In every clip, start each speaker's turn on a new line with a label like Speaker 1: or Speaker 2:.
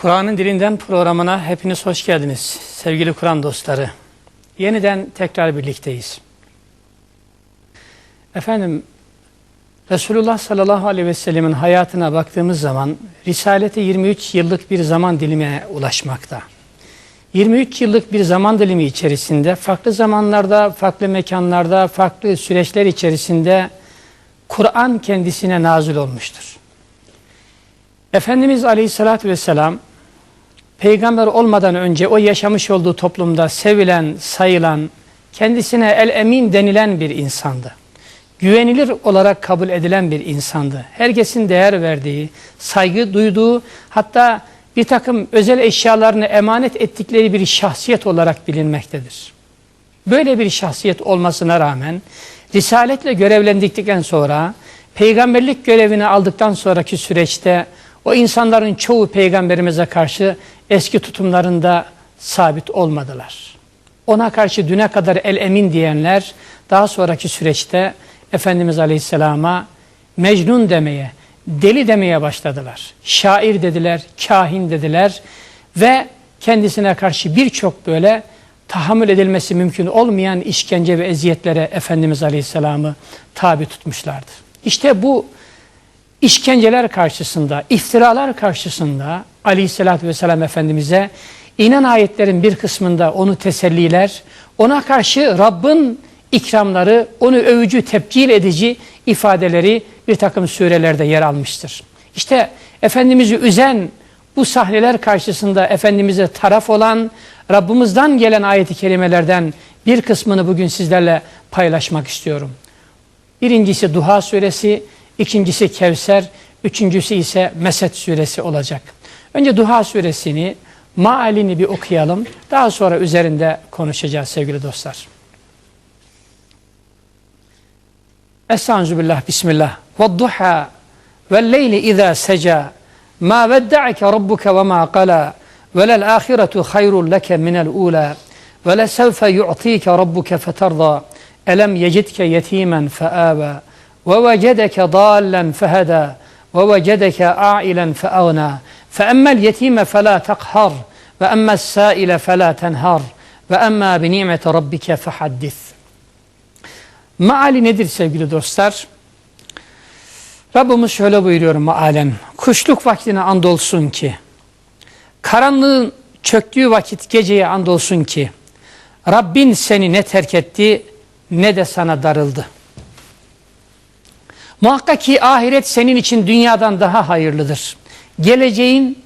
Speaker 1: Kur'an'ın dilinden programına hepiniz hoş geldiniz sevgili Kur'an dostları. Yeniden tekrar birlikteyiz. Efendim Resulullah sallallahu aleyhi ve sellemin hayatına baktığımız zaman Risaleti 23 yıllık bir zaman dilimine ulaşmakta. 23 yıllık bir zaman dilimi içerisinde farklı zamanlarda, farklı mekanlarda, farklı süreçler içerisinde Kur'an kendisine nazil olmuştur. Efendimiz Aleyhisselatü Vesselam peygamber olmadan önce o yaşamış olduğu toplumda sevilen, sayılan, kendisine el-emin denilen bir insandı. Güvenilir olarak kabul edilen bir insandı. Herkesin değer verdiği, saygı duyduğu, hatta bir takım özel eşyalarını emanet ettikleri bir şahsiyet olarak bilinmektedir. Böyle bir şahsiyet olmasına rağmen Risaletle görevlendikten sonra peygamberlik görevini aldıktan sonraki süreçte o insanların çoğu peygamberimize karşı eski tutumlarında sabit olmadılar. Ona karşı düne kadar el emin diyenler daha sonraki süreçte Efendimiz Aleyhisselam'a Mecnun demeye, deli demeye başladılar. Şair dediler, kahin dediler ve kendisine karşı birçok böyle tahammül edilmesi mümkün olmayan işkence ve eziyetlere Efendimiz Aleyhisselam'ı tabi tutmuşlardı. İşte bu işkenceler karşısında, iftiralar karşısında Aleyhisselatü Vesselam Efendimiz'e inen ayetlerin bir kısmında onu teselliler, ona karşı Rabbin ikramları, onu övücü, tepkil edici ifadeleri bir takım surelerde yer almıştır. İşte Efendimiz'i üzen bu sahneler karşısında Efendimiz'e taraf olan Rabbimizden gelen ayeti kerimelerden bir kısmını bugün sizlerle paylaşmak istiyorum. Birincisi Duha suresi, ikincisi Kevser, üçüncüsü ise Mesed suresi olacak. Önce Duha suresini, Maalini bir okuyalım. Daha sonra üzerinde konuşacağız sevgili dostlar. Estaizu billah, bismillah. Vadduha ve leyli izâ seca. Ma vedda'ike rabbuke ve ma qala. Ve lel ahiretu hayrun leke minel ula. Ve lesevfe yu'tike rabbuke feterda. Elem yecitke yetimen feâvâ. وَوَجَدَكَ ضَالًّا فَهَدَى وَوَجَدَكَ عَائِلًا فَأَغْنَى فَأَمَّا الْيَتِيمَ فَلَا تَقْهَرْ وَأَمَّا السَّائِلَ فَلَا تَنْهَرْ وَأَمَّا بِنِعْمَةِ رَبِّكَ فَحَدِّثْ Maali nedir sevgili dostlar? Rabbimiz şöyle buyuruyor maalen. Kuşluk vaktine andolsun ki, karanlığın çöktüğü vakit geceye andolsun ki, Rabbin seni ne terk etti ne de sana darıldı. Muhakkak ki ahiret senin için dünyadan daha hayırlıdır. Geleceğin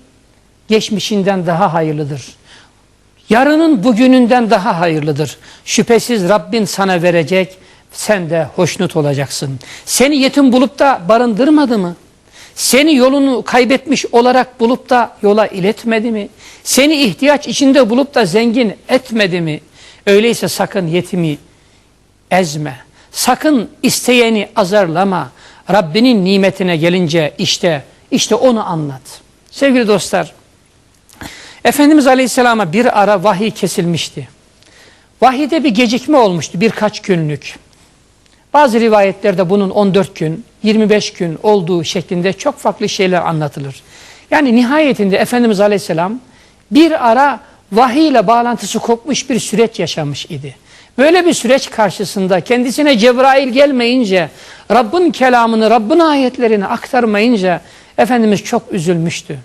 Speaker 1: geçmişinden daha hayırlıdır. Yarının bugününden daha hayırlıdır. Şüphesiz Rabbin sana verecek, sen de hoşnut olacaksın. Seni yetim bulup da barındırmadı mı? Seni yolunu kaybetmiş olarak bulup da yola iletmedi mi? Seni ihtiyaç içinde bulup da zengin etmedi mi? Öyleyse sakın yetimi ezme. Sakın isteyeni azarlama. Rabbinin nimetine gelince işte işte onu anlat. Sevgili dostlar, Efendimiz Aleyhisselam'a bir ara vahiy kesilmişti. Vahide bir gecikme olmuştu birkaç günlük. Bazı rivayetlerde bunun 14 gün, 25 gün olduğu şeklinde çok farklı şeyler anlatılır. Yani nihayetinde Efendimiz Aleyhisselam bir ara vahiy ile bağlantısı kopmuş bir süreç yaşamış idi. Böyle bir süreç karşısında kendisine Cebrail gelmeyince, Rabbin kelamını, Rabbin ayetlerini aktarmayınca Efendimiz çok üzülmüştü.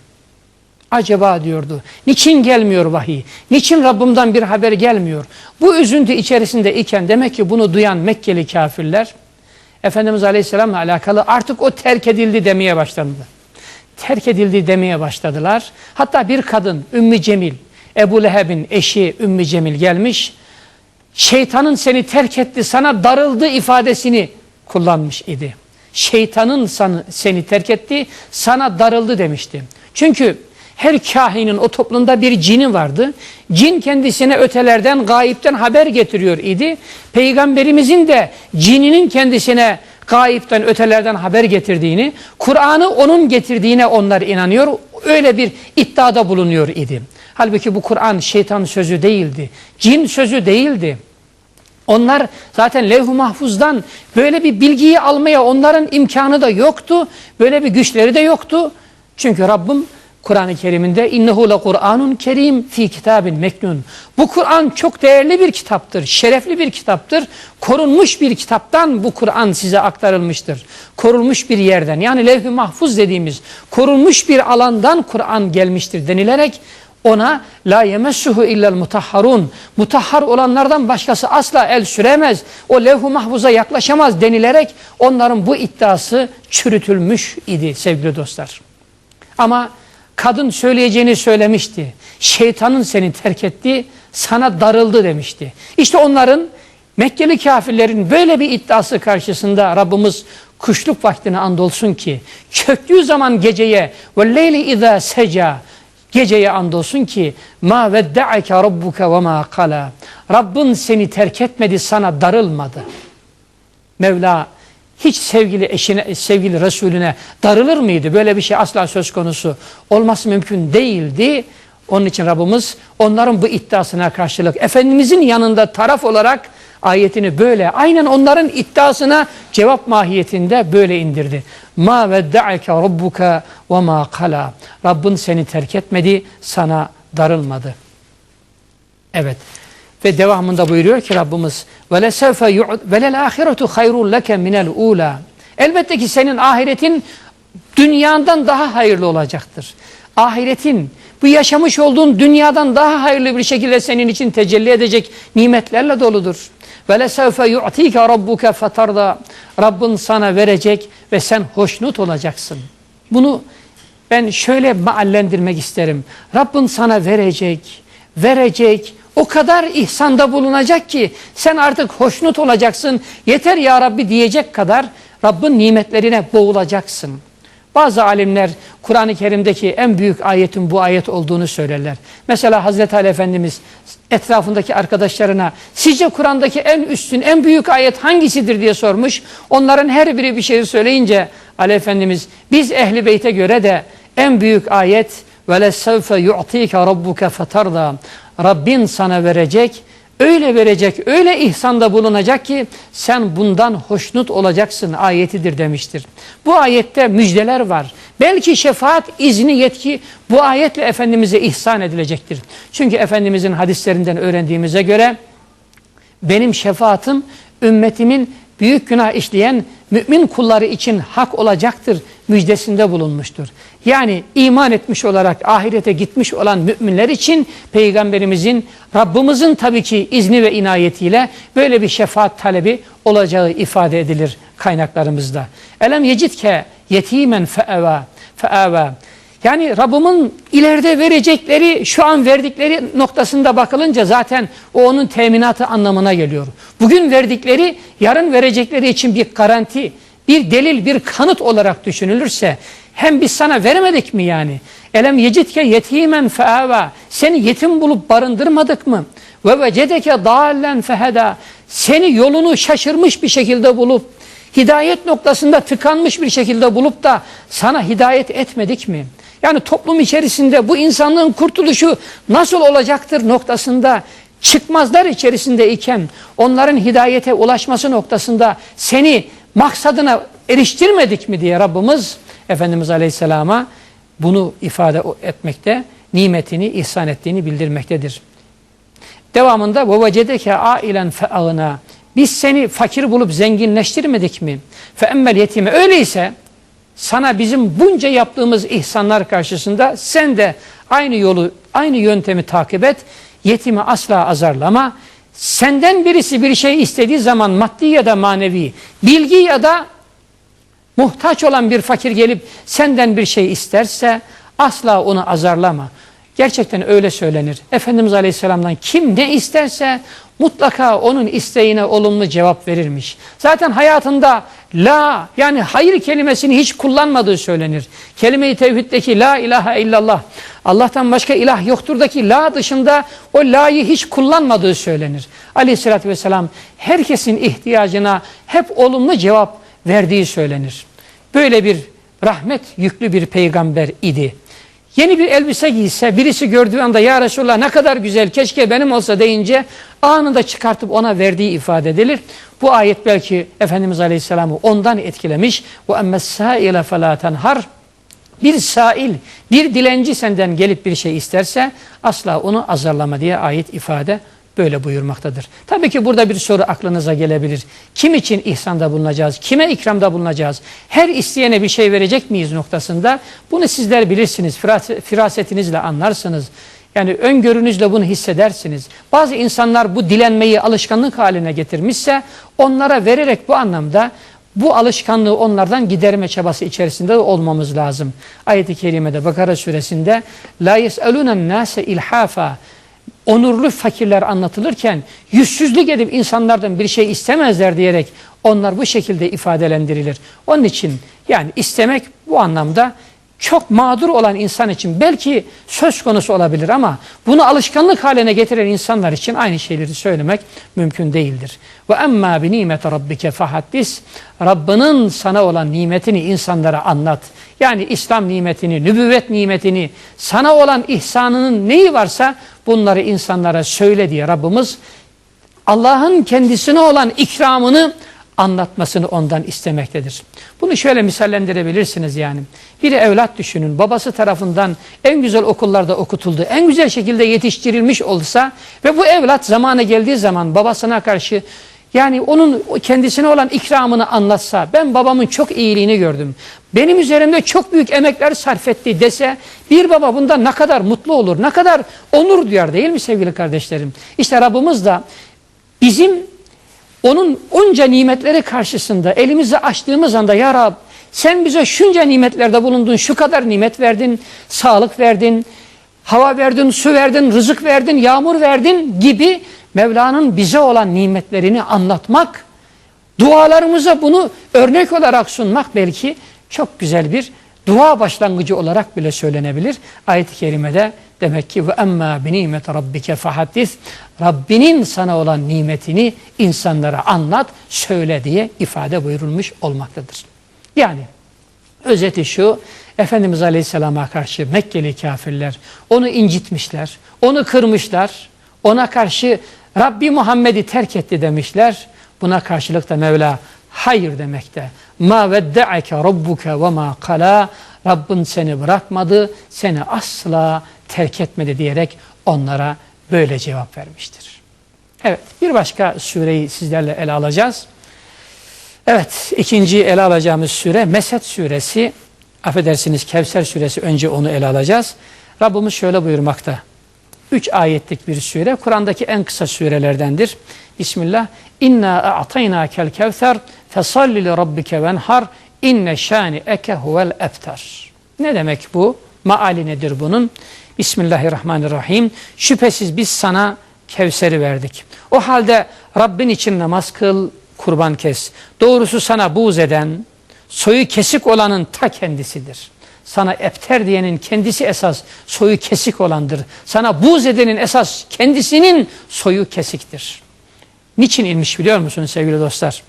Speaker 1: Acaba diyordu. Niçin gelmiyor vahiy? Niçin Rabbimden bir haber gelmiyor? Bu üzüntü içerisinde iken demek ki bunu duyan Mekkeli kafirler Efendimiz Aleyhisselam'la alakalı artık o terk edildi demeye başladı. Terk edildi demeye başladılar. Hatta bir kadın Ümmü Cemil, Ebu Leheb'in eşi Ümmü Cemil gelmiş. Şeytanın seni terk etti, sana darıldı ifadesini kullanmış idi. Şeytanın seni terk etti, sana darıldı demişti. Çünkü her kahinin o toplumda bir cini vardı. Cin kendisine ötelerden, gayipten haber getiriyor idi. Peygamberimizin de cininin kendisine gayipten, ötelerden haber getirdiğini, Kur'an'ı onun getirdiğine onlar inanıyor. Öyle bir iddiada bulunuyor idi. Halbuki bu Kur'an şeytan sözü değildi. Cin sözü değildi. Onlar zaten levh-u mahfuzdan böyle bir bilgiyi almaya onların imkanı da yoktu. Böyle bir güçleri de yoktu. Çünkü Rabbim Kur'an-ı Kerim'inde innehu le Kur'anun kerim fi kitabin meknun. Bu Kur'an çok değerli bir kitaptır, şerefli bir kitaptır. Korunmuş bir kitaptan bu Kur'an size aktarılmıştır. Korunmuş bir yerden yani levh-i mahfuz dediğimiz korunmuş bir alandan Kur'an gelmiştir denilerek ona la yemessuhu illel mutahharun. Mutahhar olanlardan başkası asla el süremez. O levh-u mahfuza yaklaşamaz denilerek onların bu iddiası çürütülmüş idi sevgili dostlar. Ama kadın söyleyeceğini söylemişti. Şeytanın seni terk etti, sana darıldı demişti. İşte onların Mekkeli kafirlerin böyle bir iddiası karşısında Rabbimiz kuşluk vaktine andolsun ki çöktüğü zaman geceye ve leyli izâ seca Geceye andolsun ki ma vedda'ake rabbuka ve ma kala. Rabbin seni terk etmedi, sana darılmadı. Mevla hiç sevgili eşine, sevgili Resulüne darılır mıydı? Böyle bir şey asla söz konusu olması mümkün değildi. Onun için Rabbimiz onların bu iddiasına karşılık Efendimizin yanında taraf olarak ayetini böyle aynen onların iddiasına cevap mahiyetinde böyle indirdi. Ma vedda'eke rabbuka ve ma kala. Rabbin seni terk etmedi, sana darılmadı. Evet. Ve devamında buyuruyor ki Rabbimiz ve lesevfe velel ahiretu hayrun leke minel ula. Elbette ki senin ahiretin dünyandan daha hayırlı olacaktır. Ahiretin bu yaşamış olduğun dünyadan daha hayırlı bir şekilde senin için tecelli edecek nimetlerle doludur. Ve lesevfe yu'tike rabbuke fetarda. Rabbin sana verecek ve sen hoşnut olacaksın. Bunu ben şöyle maallendirmek isterim. Rabbin sana verecek, verecek, o kadar ihsanda bulunacak ki sen artık hoşnut olacaksın. Yeter ya Rabbi diyecek kadar Rabbin nimetlerine boğulacaksın. Bazı alimler Kur'an-ı Kerim'deki en büyük ayetin bu ayet olduğunu söylerler. Mesela Hazreti Ali Efendimiz etrafındaki arkadaşlarına sizce Kur'an'daki en üstün, en büyük ayet hangisidir diye sormuş. Onların her biri bir şey söyleyince Ali Efendimiz biz ehli beyte göre de en büyük ayet وَلَسَوْفَ يُعْطِيكَ رَبُّكَ فَتَرْضَى Rabbin sana verecek öyle verecek, öyle ihsanda bulunacak ki sen bundan hoşnut olacaksın ayetidir demiştir. Bu ayette müjdeler var. Belki şefaat izni yetki bu ayetle Efendimiz'e ihsan edilecektir. Çünkü Efendimiz'in hadislerinden öğrendiğimize göre benim şefaatim ümmetimin büyük günah işleyen mümin kulları için hak olacaktır müjdesinde bulunmuştur. Yani iman etmiş olarak ahirete gitmiş olan müminler için Peygamberimizin, Rabbimizin tabii ki izni ve inayetiyle böyle bir şefaat talebi olacağı ifade edilir kaynaklarımızda. Elem yecitke yetimen fe'eva fe'eva yani Rabbimin ileride verecekleri, şu an verdikleri noktasında bakılınca zaten o onun teminatı anlamına geliyor. Bugün verdikleri, yarın verecekleri için bir garanti, bir delil, bir kanıt olarak düşünülürse hem biz sana veremedik mi yani? Elem yecitke yetimen feava. Seni yetim bulup barındırmadık mı? Ve vecedeke dalen feheda. Seni yolunu şaşırmış bir şekilde bulup hidayet noktasında tıkanmış bir şekilde bulup da sana hidayet etmedik mi? Yani toplum içerisinde bu insanlığın kurtuluşu nasıl olacaktır noktasında çıkmazlar içerisinde iken onların hidayete ulaşması noktasında seni maksadına eriştirmedik mi diye Rabbimiz Efendimiz Aleyhisselam'a bunu ifade etmekte, nimetini ihsan ettiğini bildirmektedir. Devamında وَوَجَدَكَ ailen فَاَغْنَا Biz seni fakir bulup zenginleştirmedik mi? فَاَمَّ yetime Öyleyse sana bizim bunca yaptığımız ihsanlar karşısında sen de aynı yolu, aynı yöntemi takip et. Yetimi asla azarlama. Senden birisi bir şey istediği zaman maddi ya da manevi, bilgi ya da muhtaç olan bir fakir gelip senden bir şey isterse asla onu azarlama. Gerçekten öyle söylenir. Efendimiz Aleyhisselam'dan kim ne isterse mutlaka onun isteğine olumlu cevap verirmiş. Zaten hayatında la yani hayır kelimesini hiç kullanmadığı söylenir. Kelime-i tevhiddeki la ilahe illallah Allah'tan başka ilah yokturdaki la dışında o la'yı hiç kullanmadığı söylenir. Aleyhissalatü vesselam herkesin ihtiyacına hep olumlu cevap verdiği söylenir. Böyle bir rahmet yüklü bir peygamber idi. Yeni bir elbise giyse birisi gördüğü anda ya Resulallah ne kadar güzel keşke benim olsa deyince anında çıkartıp ona verdiği ifade edilir. Bu ayet belki Efendimiz Aleyhisselam'ı ondan etkilemiş. Bu emmessâile felâ tenhar bir sail, bir dilenci senden gelip bir şey isterse asla onu azarlama diye ayet ifade böyle buyurmaktadır. Tabii ki burada bir soru aklınıza gelebilir. Kim için ihsanda bulunacağız? Kime ikramda bulunacağız? Her isteyene bir şey verecek miyiz noktasında? Bunu sizler bilirsiniz. Firas- Firasetinizle anlarsınız. Yani öngörünüzle bunu hissedersiniz. Bazı insanlar bu dilenmeyi alışkanlık haline getirmişse onlara vererek bu anlamda bu alışkanlığı onlardan giderme çabası içerisinde olmamız lazım. Ayet-i kerimede Bakara suresinde la yes'alunen nase ilhafa onurlu fakirler anlatılırken yüzsüzlük edip insanlardan bir şey istemezler diyerek onlar bu şekilde ifadelendirilir. Onun için yani istemek bu anlamda çok mağdur olan insan için belki söz konusu olabilir ama bunu alışkanlık haline getiren insanlar için aynı şeyleri söylemek mümkün değildir. Ve emma bi nimete rabbike fahaddis Rabbinin sana olan nimetini insanlara anlat. Yani İslam nimetini, nübüvvet nimetini, sana olan ihsanının neyi varsa bunları insanlara söyle diye Rabbimiz Allah'ın kendisine olan ikramını anlatmasını ondan istemektedir. Bunu şöyle misallendirebilirsiniz yani. Bir evlat düşünün babası tarafından en güzel okullarda okutuldu, en güzel şekilde yetiştirilmiş olsa ve bu evlat zamanı geldiği zaman babasına karşı yani onun kendisine olan ikramını anlatsa, ben babamın çok iyiliğini gördüm, benim üzerimde çok büyük emekler sarf etti dese, bir baba bundan ne kadar mutlu olur, ne kadar onur duyar değil mi sevgili kardeşlerim? İşte Rabbimiz de bizim onun onca nimetleri karşısında elimizi açtığımız anda ya Rab sen bize şunca nimetlerde bulundun, şu kadar nimet verdin, sağlık verdin, hava verdin, su verdin, rızık verdin, yağmur verdin gibi Mevla'nın bize olan nimetlerini anlatmak, dualarımıza bunu örnek olarak sunmak belki çok güzel bir dua başlangıcı olarak bile söylenebilir. Ayet-i kerimede demek ki ve emma bi nimet rabbike fahaddis Rabbinin sana olan nimetini insanlara anlat, söyle diye ifade buyurulmuş olmaktadır. Yani özeti şu, Efendimiz Aleyhisselam'a karşı Mekkeli kafirler onu incitmişler, onu kırmışlar, ona karşı Rabbi Muhammed'i terk etti demişler. Buna karşılık da Mevla hayır demekte. Ma vedde'ake rabbuke ve ma kala Rabbin seni bırakmadı, seni asla terk etmedi diyerek onlara böyle cevap vermiştir. Evet, bir başka sureyi sizlerle ele alacağız. Evet, ikinci ele alacağımız sure Mesed suresi. Affedersiniz Kevser suresi önce onu ele alacağız. Rabbimiz şöyle buyurmakta. Üç ayetlik bir sure. Kur'an'daki en kısa surelerdendir. Bismillah. İnna a'tayna kel kevser fesalli li rabbike venhar inne şani eke huvel eftar. Ne demek bu? Maali nedir bunun? Bismillahirrahmanirrahim. Şüphesiz biz sana Kevser'i verdik. O halde Rabbin için namaz kıl, kurban kes. Doğrusu sana buğz eden, soyu kesik olanın ta kendisidir. Sana epter diyenin kendisi esas soyu kesik olandır. Sana buğz edenin esas kendisinin soyu kesiktir. Niçin inmiş biliyor musunuz sevgili dostlar?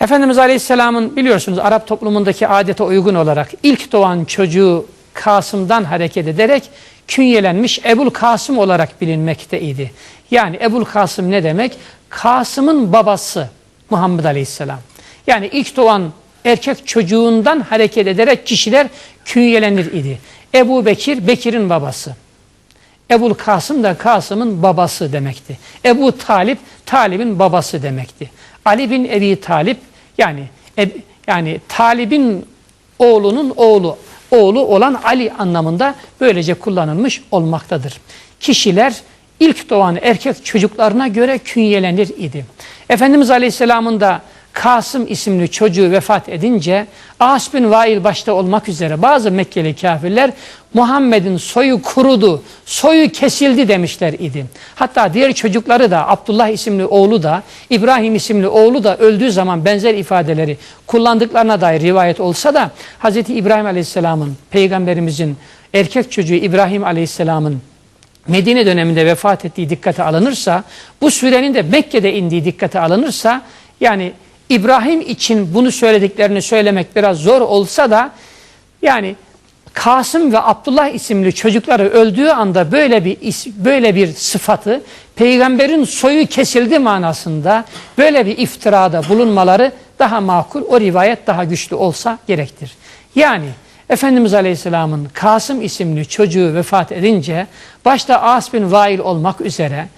Speaker 1: Efendimiz Aleyhisselam'ın biliyorsunuz Arap toplumundaki adete uygun olarak ilk doğan çocuğu Kasım'dan hareket ederek künyelenmiş Ebul Kasım olarak bilinmekteydi. Yani Ebul Kasım ne demek? Kasım'ın babası Muhammed Aleyhisselam. Yani ilk doğan erkek çocuğundan hareket ederek kişiler künyelenir idi. Ebu Bekir, Bekir'in babası. Ebul Kasım da Kasım'ın babası demekti. Ebu Talip, Talip'in babası demekti. Ali bin Ebi Talip yani e, yani Talib'in oğlunun oğlu oğlu olan Ali anlamında böylece kullanılmış olmaktadır. Kişiler ilk doğan erkek çocuklarına göre künyelenir idi. Efendimiz Aleyhisselam'ın da Kasım isimli çocuğu vefat edince As bin Vail başta olmak üzere bazı Mekkeli kafirler Muhammed'in soyu kurudu, soyu kesildi demişler idi. Hatta diğer çocukları da Abdullah isimli oğlu da İbrahim isimli oğlu da öldüğü zaman benzer ifadeleri kullandıklarına dair rivayet olsa da Hz. İbrahim Aleyhisselam'ın peygamberimizin erkek çocuğu İbrahim Aleyhisselam'ın Medine döneminde vefat ettiği dikkate alınırsa bu surenin de Mekke'de indiği dikkate alınırsa yani İbrahim için bunu söylediklerini söylemek biraz zor olsa da yani Kasım ve Abdullah isimli çocukları öldüğü anda böyle bir böyle bir sıfatı peygamberin soyu kesildi manasında böyle bir iftirada bulunmaları daha makul o rivayet daha güçlü olsa gerektir. Yani Efendimiz Aleyhisselam'ın Kasım isimli çocuğu vefat edince başta As bin Vail olmak üzere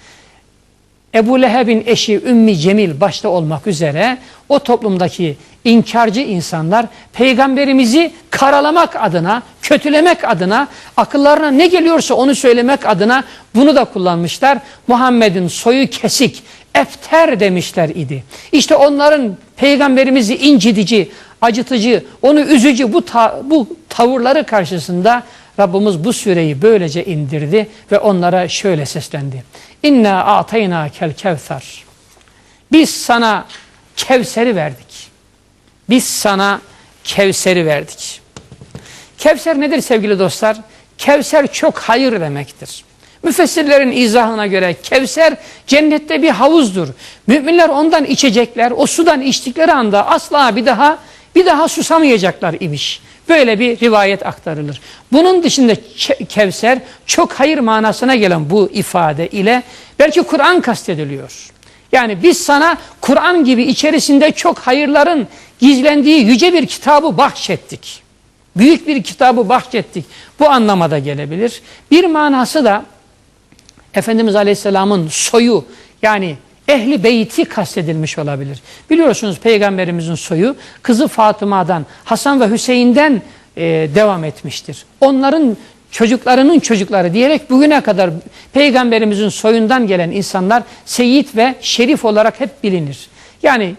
Speaker 1: Ebu Leheb'in eşi Ümmi Cemil başta olmak üzere o toplumdaki inkarcı insanlar peygamberimizi karalamak adına, kötülemek adına, akıllarına ne geliyorsa onu söylemek adına bunu da kullanmışlar. Muhammed'in soyu kesik, efter demişler idi. İşte onların peygamberimizi incidici, acıtıcı, onu üzücü bu, ta bu tavırları karşısında Rabbimiz bu süreyi böylece indirdi ve onlara şöyle seslendi. İnna atayna kel kevser. Biz sana Kevser'i verdik. Biz sana Kevser'i verdik. Kevser nedir sevgili dostlar? Kevser çok hayır demektir. Müfessirlerin izahına göre Kevser cennette bir havuzdur. Müminler ondan içecekler. O sudan içtikleri anda asla bir daha bir daha susamayacaklar imiş. Böyle bir rivayet aktarılır. Bunun dışında Kevser çok hayır manasına gelen bu ifade ile belki Kur'an kastediliyor. Yani biz sana Kur'an gibi içerisinde çok hayırların gizlendiği yüce bir kitabı bahşettik. Büyük bir kitabı bahşettik. Bu anlamada gelebilir. Bir manası da Efendimiz Aleyhisselam'ın soyu yani ehli beyti kastedilmiş olabilir. Biliyorsunuz peygamberimizin soyu kızı Fatıma'dan, Hasan ve Hüseyin'den e, devam etmiştir. Onların çocuklarının çocukları diyerek bugüne kadar peygamberimizin soyundan gelen insanlar seyit ve şerif olarak hep bilinir. Yani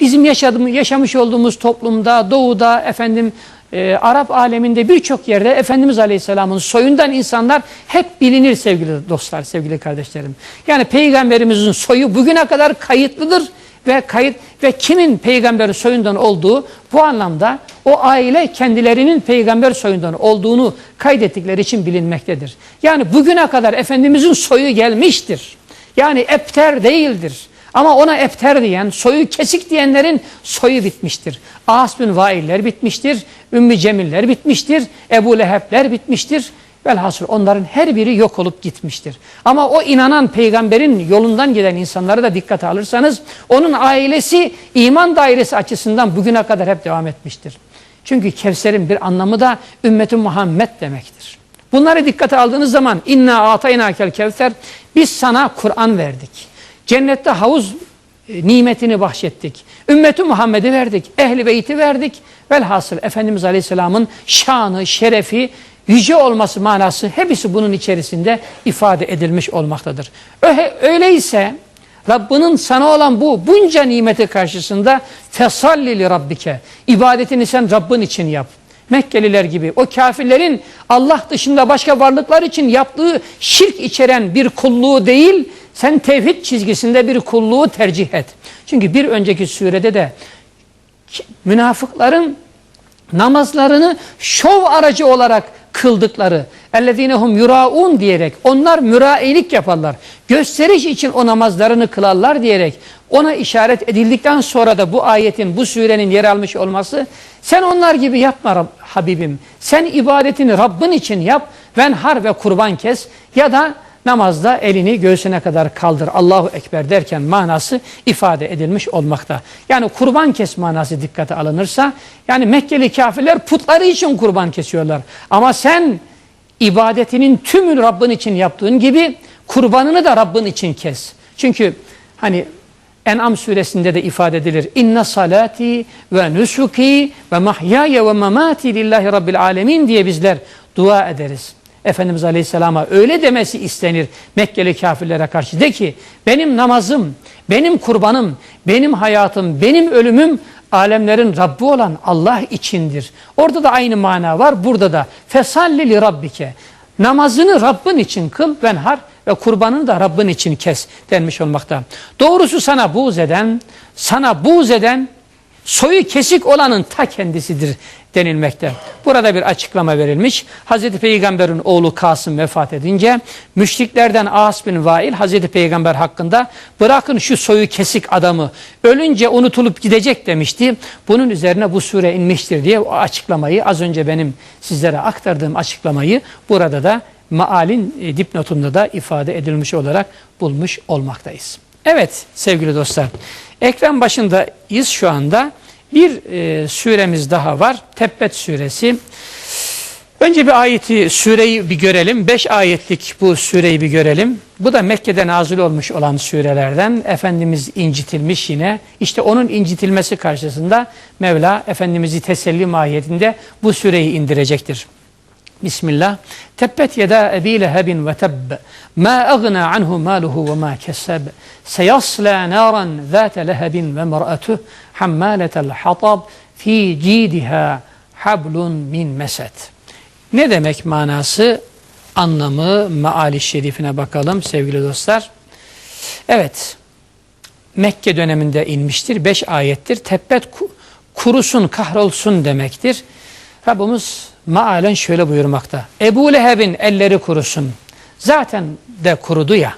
Speaker 1: bizim yaşadığımız, yaşamış olduğumuz toplumda, doğuda, efendim e, Arap aleminde birçok yerde Efendimiz Aleyhisselam'ın soyundan insanlar hep bilinir sevgili dostlar, sevgili kardeşlerim. Yani peygamberimizin soyu bugüne kadar kayıtlıdır ve kayıt ve kimin peygamber soyundan olduğu bu anlamda o aile kendilerinin peygamber soyundan olduğunu kaydettikleri için bilinmektedir. Yani bugüne kadar Efendimizin soyu gelmiştir. Yani epter değildir. Ama ona epter diyen, soyu kesik diyenlerin soyu bitmiştir. As bin Vailler bitmiştir, Ümmü Cemiller bitmiştir, Ebu Lehebler bitmiştir. Velhasıl onların her biri yok olup gitmiştir. Ama o inanan peygamberin yolundan giden insanları da dikkate alırsanız onun ailesi iman dairesi açısından bugüne kadar hep devam etmiştir. Çünkü Kevser'in bir anlamı da ümmeti Muhammed demektir. Bunları dikkate aldığınız zaman inna atayna kel kevser biz sana Kur'an verdik. Cennette havuz e, nimetini bahşettik. Ümmeti Muhammed'i verdik. Ehli beyti verdik. Velhasıl Efendimiz Aleyhisselam'ın şanı, şerefi, yüce olması manası hepsi bunun içerisinde ifade edilmiş olmaktadır. Öyleyse Rabbinin sana olan bu bunca nimeti karşısında fesallili rabbike ibadetini sen Rabbin için yap. Mekkeliler gibi o kafirlerin Allah dışında başka varlıklar için yaptığı şirk içeren bir kulluğu değil sen tevhid çizgisinde bir kulluğu tercih et. Çünkü bir önceki surede de münafıkların namazlarını şov aracı olarak kıldıkları ellezinehum yuraun diyerek onlar mürailik yaparlar. Gösteriş için o namazlarını kılarlar diyerek ona işaret edildikten sonra da bu ayetin bu surenin yer almış olması sen onlar gibi yapma Rab, Habibim. Sen ibadetini Rabbin için yap. Venhar ve kurban kes ya da namazda elini göğsüne kadar kaldır Allahu Ekber derken manası ifade edilmiş olmakta. Yani kurban kes manası dikkate alınırsa yani Mekkeli kafirler putları için kurban kesiyorlar. Ama sen ibadetinin tümünü Rabbin için yaptığın gibi kurbanını da Rabbin için kes. Çünkü hani En'am suresinde de ifade edilir. İnne salati ve nusuki ve mahyaya ve mamati lillahi rabbil alemin diye bizler dua ederiz. Efendimiz Aleyhisselam'a öyle demesi istenir Mekkeli kafirlere karşı. De ki benim namazım, benim kurbanım, benim hayatım, benim ölümüm alemlerin Rabbi olan Allah içindir. Orada da aynı mana var. Burada da fesalli li rabbike. Namazını Rabbin için kıl venhar ve kurbanını da Rabbin için kes denmiş olmakta. Doğrusu sana buğz eden, sana buğz eden soyu kesik olanın ta kendisidir denilmekte. Burada bir açıklama verilmiş. Hazreti Peygamber'in oğlu Kasım vefat edince müşriklerden As bin Vail Hazreti Peygamber hakkında bırakın şu soyu kesik adamı ölünce unutulup gidecek demişti. Bunun üzerine bu sure inmiştir diye o açıklamayı az önce benim sizlere aktardığım açıklamayı burada da Maal'in e, dipnotunda da ifade edilmiş olarak bulmuş olmaktayız. Evet sevgili dostlar ekran başındayız şu anda Bir e, suremiz daha var. Tebbet suresi. Önce bir ayeti, sureyi bir görelim. Beş ayetlik bu sureyi bir görelim. Bu da Mekke'de nazil olmuş olan surelerden. Efendimiz incitilmiş yine. İşte onun incitilmesi karşısında Mevla Efendimiz'i teselli mahiyetinde bu sureyi indirecektir. Bismillah. Tebbet yeda ebi lehebin ve tebb. Ma agna anhu maluhu ve ma keseb. Seyasla naran zâte lehebin ve mer'atuh. Hammâletel hatab. Fi cidiha hablun min mesed. Ne demek manası, anlamı, meali şerifine bakalım sevgili dostlar. Evet, Mekke döneminde inmiştir. Beş ayettir. Tebbet ku- kurusun, kahrolsun demektir. Rabbimiz mealen şöyle buyurmakta. Ebu Leheb'in elleri kurusun. Zaten de kurudu ya.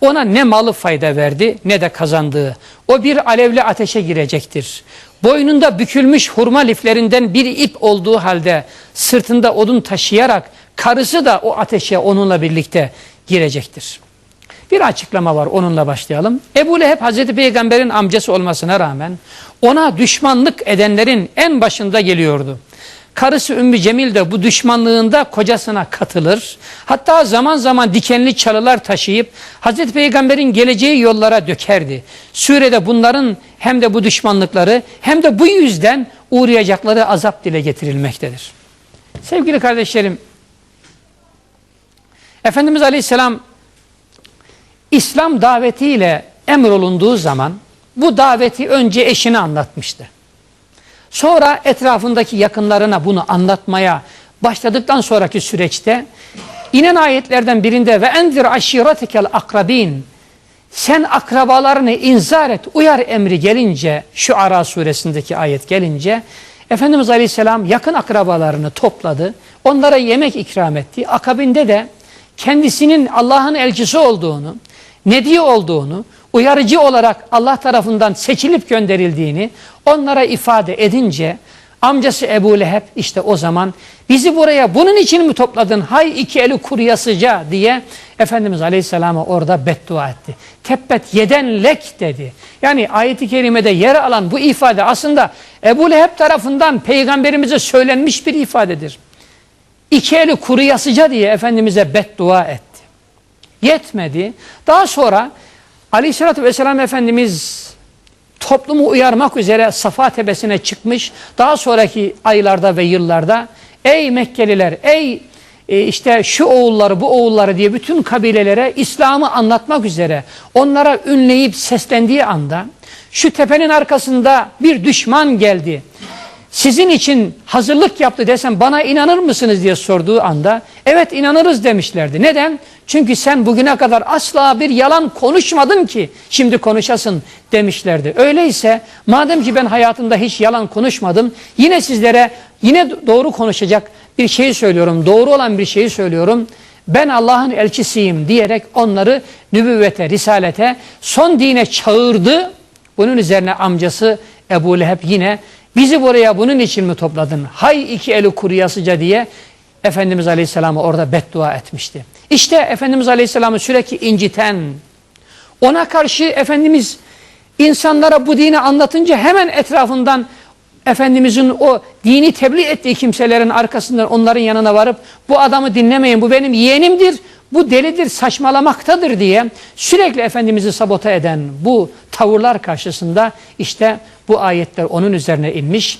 Speaker 1: Ona ne malı fayda verdi ne de kazandığı. O bir alevli ateşe girecektir. Boynunda bükülmüş hurma liflerinden bir ip olduğu halde sırtında odun taşıyarak karısı da o ateşe onunla birlikte girecektir. Bir açıklama var onunla başlayalım. Ebu Leheb Hazreti Peygamber'in amcası olmasına rağmen ona düşmanlık edenlerin en başında geliyordu. Karısı Ümmü Cemil de bu düşmanlığında kocasına katılır. Hatta zaman zaman dikenli çalılar taşıyıp Hazreti Peygamber'in geleceği yollara dökerdi. Surede bunların hem de bu düşmanlıkları hem de bu yüzden uğrayacakları azap dile getirilmektedir. Sevgili kardeşlerim, Efendimiz Aleyhisselam İslam davetiyle emrolunduğu zaman bu daveti önce eşine anlatmıştı. Sonra etrafındaki yakınlarına bunu anlatmaya başladıktan sonraki süreçte inen ayetlerden birinde ve endir aşiretekel akrabin sen akrabalarını inzar et, uyar emri gelince şu Ara suresindeki ayet gelince Efendimiz Aleyhisselam yakın akrabalarını topladı. Onlara yemek ikram etti. Akabinde de kendisinin Allah'ın elçisi olduğunu, nebi olduğunu, uyarıcı olarak Allah tarafından seçilip gönderildiğini onlara ifade edince amcası Ebu Leheb işte o zaman bizi buraya bunun için mi topladın hay iki eli kuruyasıca diye Efendimiz Aleyhisselam'a orada beddua etti. Tebbet yeden lek dedi. Yani ayeti kerimede yer alan bu ifade aslında Ebu Leheb tarafından peygamberimize söylenmiş bir ifadedir. İki eli kuruyasıca diye Efendimiz'e beddua etti. Yetmedi. Daha sonra Aleyhisselatü Vesselam Efendimiz toplumu uyarmak üzere Safa tepesine çıkmış. Daha sonraki aylarda ve yıllarda ey Mekkeliler, ey e, işte şu oğulları, bu oğulları diye bütün kabilelere İslam'ı anlatmak üzere onlara ünleyip seslendiği anda şu tepenin arkasında bir düşman geldi. Sizin için hazırlık yaptı desem bana inanır mısınız diye sorduğu anda evet inanırız demişlerdi. Neden? Çünkü sen bugüne kadar asla bir yalan konuşmadın ki şimdi konuşasın demişlerdi. Öyleyse madem ki ben hayatımda hiç yalan konuşmadım yine sizlere yine doğru konuşacak bir şey söylüyorum. Doğru olan bir şeyi söylüyorum. Ben Allah'ın elçisiyim diyerek onları nübüvvete, risalete, son dine çağırdı. Bunun üzerine amcası Ebu Leheb yine bizi buraya bunun için mi topladın? Hay iki eli kuruyasıca diye Efendimiz Aleyhisselam'a orada beddua etmişti. İşte Efendimiz Aleyhisselam'ı sürekli inciten, ona karşı Efendimiz insanlara bu dini anlatınca hemen etrafından Efendimizin o dini tebliğ ettiği kimselerin arkasından onların yanına varıp bu adamı dinlemeyin bu benim yeğenimdir, bu delidir, saçmalamaktadır diye sürekli Efendimiz'i sabota eden bu tavırlar karşısında işte bu ayetler onun üzerine inmiş.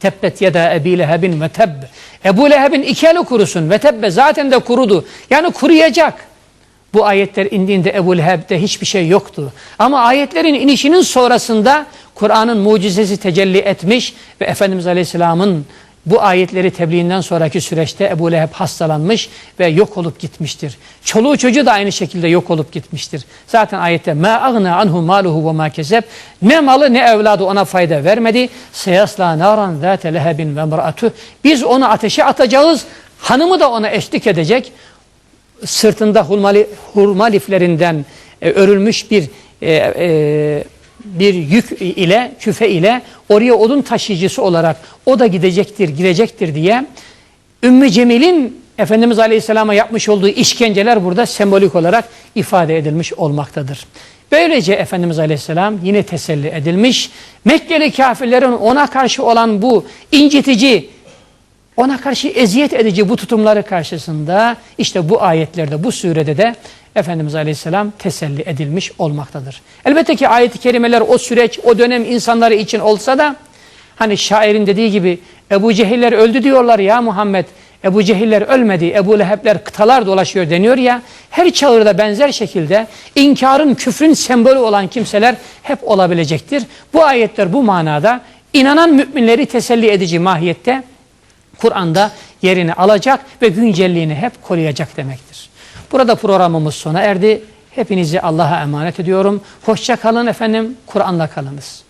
Speaker 1: Tebbet yeda Ebi Lehebin ve tebb. Ebu Leheb'in iki eli kurusun ve tebbe zaten de kurudu. Yani kuruyacak. Bu ayetler indiğinde Ebu Leheb'de hiçbir şey yoktu. Ama ayetlerin inişinin sonrasında Kur'an'ın mucizesi tecelli etmiş ve Efendimiz Aleyhisselam'ın bu ayetleri tebliğinden sonraki süreçte Ebu Leheb hastalanmış ve yok olup gitmiştir. Çoluğu çocuğu da aynı şekilde yok olup gitmiştir. Zaten ayette ma agna anhu maluhu ve ma keseb ne malı ne evladı ona fayda vermedi. Seyasla naran zate lehebin ve mraatuh. Biz onu ateşe atacağız. Hanımı da ona eşlik edecek. Sırtında hurmali, hurma liflerinden e, örülmüş bir e, e, bir yük ile, küfe ile oraya odun taşıyıcısı olarak o da gidecektir, gidecektir diye Ümmü Cemil'in Efendimiz Aleyhisselam'a yapmış olduğu işkenceler burada sembolik olarak ifade edilmiş olmaktadır. Böylece Efendimiz Aleyhisselam yine teselli edilmiş. Mekkeli kafirlerin ona karşı olan bu incitici, ona karşı eziyet edici bu tutumları karşısında işte bu ayetlerde, bu surede de Efendimiz Aleyhisselam teselli edilmiş olmaktadır. Elbette ki ayet-i kerimeler o süreç, o dönem insanları için olsa da hani şairin dediği gibi Ebu Cehiller öldü diyorlar ya Muhammed. Ebu Cehiller ölmedi, Ebu Lehebler kıtalar dolaşıyor deniyor ya. Her çağırda benzer şekilde inkarın, küfrün sembolü olan kimseler hep olabilecektir. Bu ayetler bu manada inanan müminleri teselli edici mahiyette Kur'an'da yerini alacak ve güncelliğini hep koruyacak demektir. Burada programımız sona erdi. Hepinizi Allah'a emanet ediyorum. Hoşça kalın efendim. Kur'an'la kalınız.